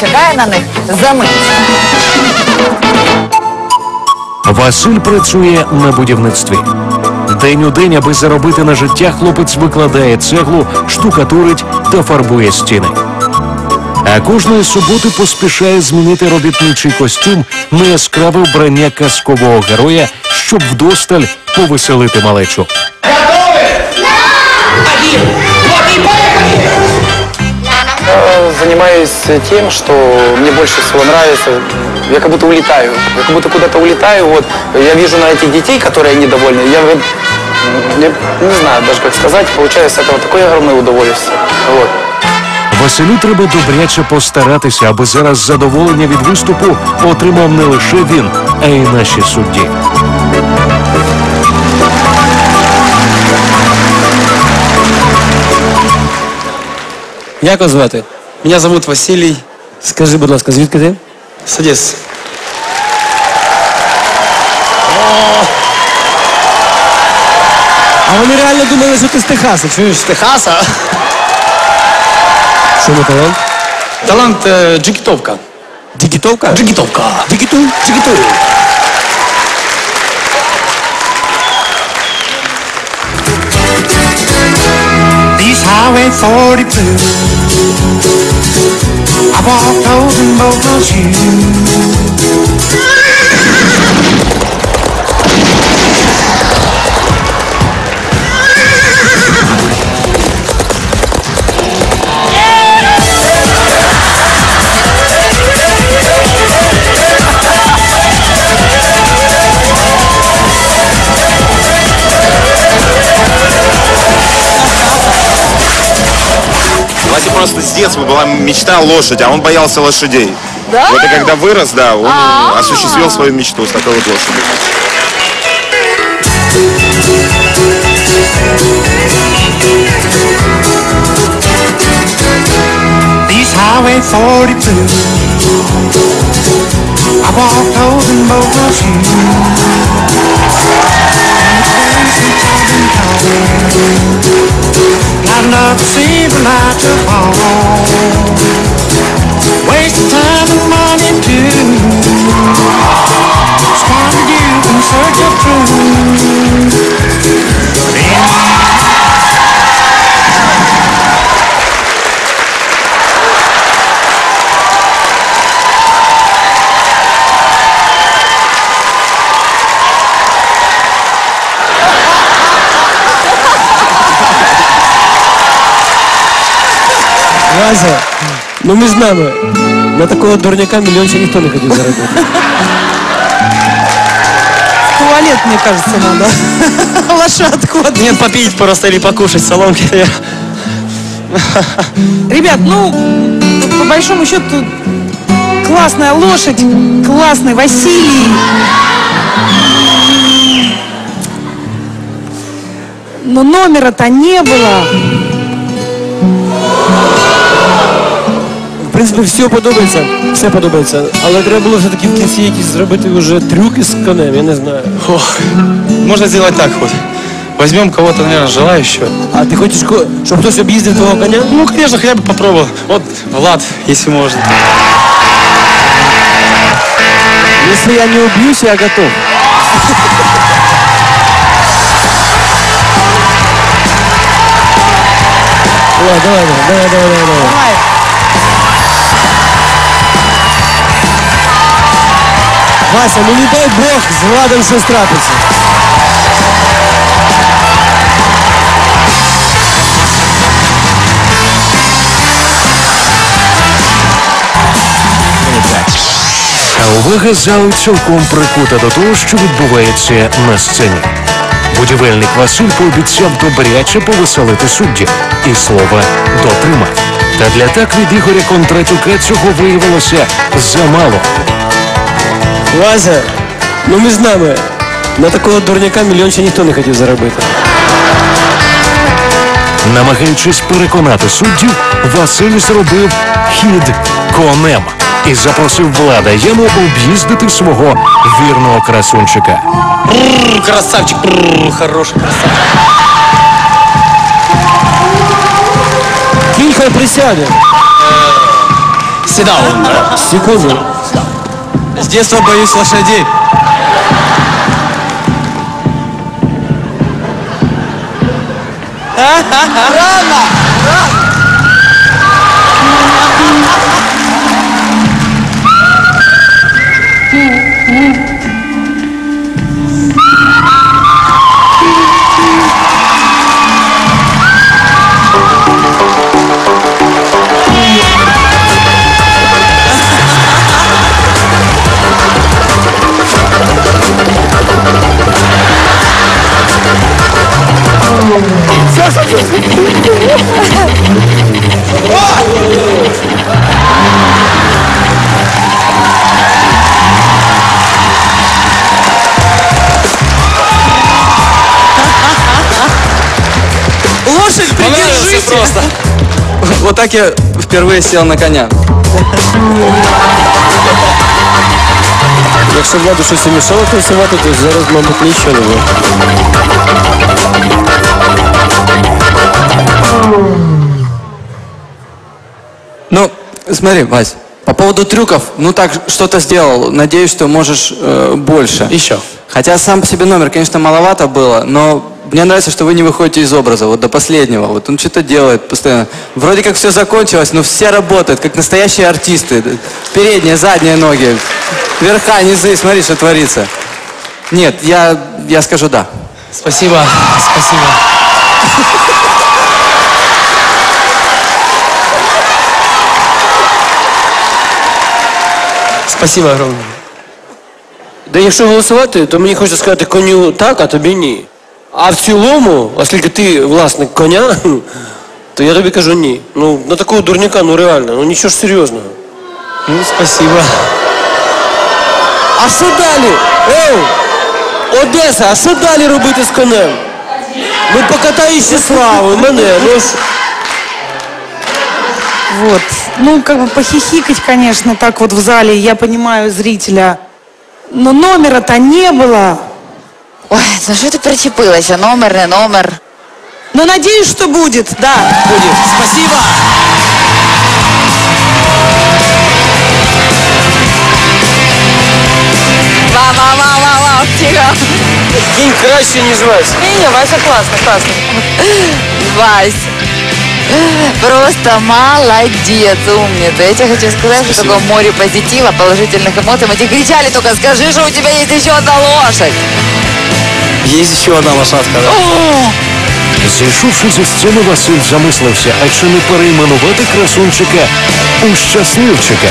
чекає на них за мить. Василь працює на будівництві. День у день, аби заробити на життя, хлопець викладає цеглу, штукатурить та фарбує стіни. А кожної суботи поспішає змінити робітничий костюм на яскраве вбрання казкового героя, щоб вдосталь повеселити малечу. Я занимаюсь тем, что мне больше всего нравится. Я как будто улетаю. Я как будто куда-то улетаю. Вот я вижу на этих детей, которые недовольны. Я вот м, я не знаю даже как сказать. Получаю с этого такое огромное удовольствие. Вот. Василю треба добряче постаратися, аби зараз задоволення від виступу отримав не лише він, а й наші судді. Як вас звати? Меня зовут Василий Скажи, будь ласка, звідки ти? Садис. А вони реально думали, що ти з Техаса, чуєш? С Техаса. Що не талант? Талант э, джигитовка. Дігітовка? Джигитовка. Дігіту? Дігіту. Highway 42. I walked those in both my shoes. Просто с детства была мечта лошадь, а он боялся лошадей. Да? Вот и когда вырос, да, он А-а-а. осуществил свою мечту с такой вот лошадью. East Highway 42. I walked those in both my shoes. Got enough to see not seems like a home. Вася, ну між нами. На такого дурняка мільйон ще ніхто не хотів заробити. туалет, мне кажется, надо. Лошадку. Нет, попить просто или покушать соломки. Ребят, ну, по большому счету, классная лошадь, классный Василий. Но номера-то не было. принципі, все подобається, все подобається. Але треба було все-таки в кінці якісь зробити вже трюки з конем, я не знаю. Ох, можно сделать так вот. Возьмем кого-то, наверное, желающего. А ти хочеш, ко- щоб хтось об'їздив твого коня? Ну, конечно, хотя бы попробовал. Вот Влад, если можно. Если я не убьюсь, я готов. Давай, давай, давай, давай, давай, давай. Давай. Вася, ну не дай Бог, з Владом щось трапиться. Увага залу цілком прикута до того, що відбувається на сцені. Будівельник Василь пообіцяв добряче повеселити суддів і слова дотримав. Та для так від Ігоря Кондратюка цього виявилося замало. Вася, ну між нами. На такого дурняка мільйон ще ніхто не хотів заробити. Намагаючись переконати суддів, Василь зробив хід конем і запросив влада Яну об'їздити свого вірного красунчика. Бррр, красавчик, бррр, хороший красавчик. Хай присяде. Седаун, да? Секунду. С детства боюсь лошадей. Лошадь, просто. Вот так я впервые сел на коня. Якщо владу щось і мішало танцювати, то зараз, мабуть, нічого не буде. Ну, смотри, Вась, по поводу трюков, ну так что-то сделал. Надеюсь, что можешь э, больше. Еще. Хотя сам по себе номер, конечно, маловато было, но мне нравится, что вы не выходите из образа, вот до последнего. Вот он что-то делает постоянно. Вроде как все закончилось, но все работают, как настоящие артисты. Передние, задние ноги, верха, низы, смотри, что творится. Нет, я, я скажу да. Спасибо, спасибо. Спасибо огромне. Да якщо голосувати, то мені хочеться сказати коню так, а тобі ні. А в цілому, оскільки ти власник коня, то я тобі кажу ні. Ну, на такого дурняка, ну реально, ну нічого ж серйозного. Ну, спасибо. А що далі? Ей! Одеса, а що далі робити з конем? Ну покатай ще славу, мене, ну ж. Вот. Ну, как бы похихикать, конечно, так вот в зале, я понимаю зрителя. Но номера-то не было. Ой, за що ти причепилася? Номер, не номер. Но надеюсь, что будет, да. Будет. Спасибо. Ва-ва-ва-ва-ва, тихо. Кінь краще, ніж Вася. Не, Вася классно, классно. Вась, просто молодец, умница. Я тебе хочу сказать, что такое море позитива, положительных эмоций. Мы тебе кричали только, скажи, что у тебя есть еще одна лошадь. Есть еще одна лошадка, да? Зійшовши зі сцени, Василь замислився, а чи не перейменувати красунчика у щасливчика.